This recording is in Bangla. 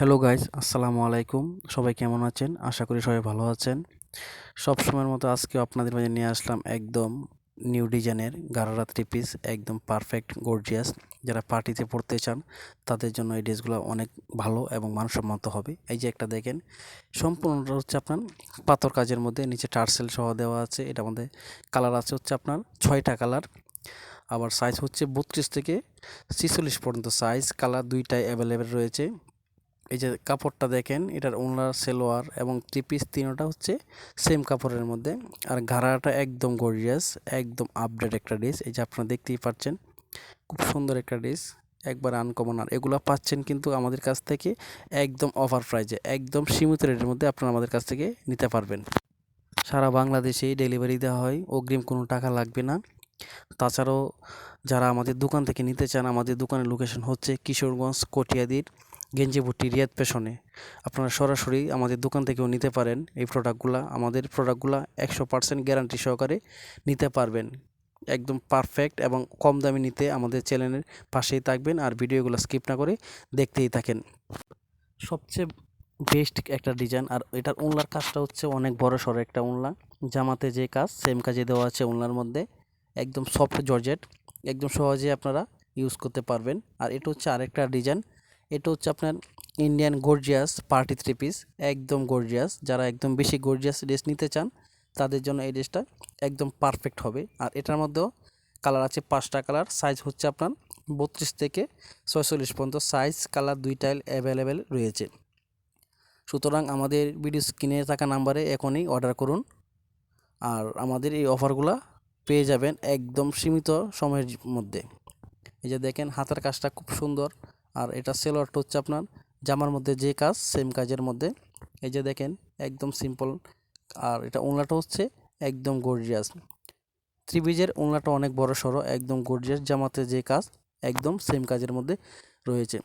হ্যালো গাইজ আসসালামু আলাইকুম সবাই কেমন আছেন? আশা করি সবাই ভালো আছেন। সব সময়ের মতো আজকে আপনাদের মাঝে নিয়ে আসলাম একদম নিউ ডিজাইনের গারারা থ্রি পিস একদম পারফেক্ট গর্জিয়াস যারা পার্টিতে পড়তে চান, তাদের জন্য এই ড্রেসগুলো অনেক ভালো এবং মানসম্মত হবে। এই যে একটা দেখেন, সম্পূর্ণটা হচ্ছে আপনার পাথর কাজের মধ্যে, নিচে টার্সেল সহ দেওয়া আছে। এটা মধ্যে কালার আছে হচ্ছে আপনার ছয়টা কালার আবার সাইজ হচ্ছে বত্রিশ থেকে ছিচল্লিশ পর্যন্ত সাইজ কালার দুইটাই অ্যাভেলেবেল রয়েছে। এই যে কাপড়টা দেখেন, এটার ওনার সেলোয়ার এবং থ্রি পিস তিনোটা হচ্ছে সেম কাপড়ের মধ্যে। আর ঘাড়াটা একদম গর্জিয়াস একদম আপডেট একটা ড্রেস এই যে আপনারা দেখতেই পাচ্ছেন, খুব সুন্দর একটা ড্রেস একবার আনকমন আর এগুলো পাচ্ছেন কিন্তু আমাদের কাছ থেকে একদম অফার প্রাইজে একদম সীমিত রেটের মধ্যে আপনারা আমাদের কাছ থেকে নিতে পারবেন। সারা বাংলাদেশেই ডেলিভারি দেওয়া হয়, অগ্রিম কোনো টাকা লাগবে না। তাছাড়াও যারা আমাদের দোকান থেকে নিতে চান, আমাদের দোকানের লোকেশন হচ্ছে কিশোরগঞ্জ, কটিয়াদির। গেঞ্জিপুটি রিয়াদ পেশনে আপনারা সরাসরি আমাদের দোকান থেকেও নিতে পারেন এই প্রোডাক্টগুলো আমাদের প্রোডাক্টগুলো একশো পার্সেন্ট গ্যারান্টি সহকারে নিতে পারবেন। একদম পারফেক্ট এবং কম দামে নিতে আমাদের চ্যানেলের পাশেই থাকবেন আর ভিডিওগুলো স্কিপ না করে দেখতেই থাকেন। সবচেয়ে বেস্ট একটা ডিজাইন আর এটার উনলার কাজটা হচ্ছে অনেক বড় সড়ো একটা উনলা জামাতে যে কাজ সেম কাজে দেওয়া আছে উনলার মধ্যে। একদম সফট জর্জেট। একদম সহজে আপনারা ইউজ করতে পারবেন। আর এটা হচ্ছে আরেকটা ডিজাইন এটা হচ্ছে আপনার Indian gorgeous party three piece একদম গর্জিয়াস যারা একদম বেশি গর্জিয়াস ড্রেস নিতে চান, তাদের জন্য এই ড্রেসটা একদম পারফেক্ট হবে। আর এটার মধ্যেও কালার আছে পাঁচটা কালার সাইজ হচ্ছে আপনার বত্রিশ থেকে ছয়চল্লিশ পর্যন্ত। সাইজ কালার দুইটাই অ্যাভেলেবেল রয়েছে। সুতরাং আমাদের ভিডিও স্ক্রিনে থাকা নাম্বারে এখনই অর্ডার করুন। আর আমাদের এই অফারগুলো পেয়ে যাবেন একদম সীমিত সময়ের মধ্যে। এই যে দেখেন, হাতের কাজটা খুব সুন্দর। আর এটা সেলোয়ারটা হচ্ছে আপনার জামার মধ্যে যে কাজ সেম কাজের মধ্যে। এই যে দেখেন, একদম সিম্পল আর এটা ওনলাটা হচ্ছে একদম গর্জিয়াস ত্রিবিজের ওনলাটা অনেক বড় সড়ো, একদম গর্জিয়াস জামাতে যে কাজ, একদম সেম কাজের মধ্যে রয়েছে।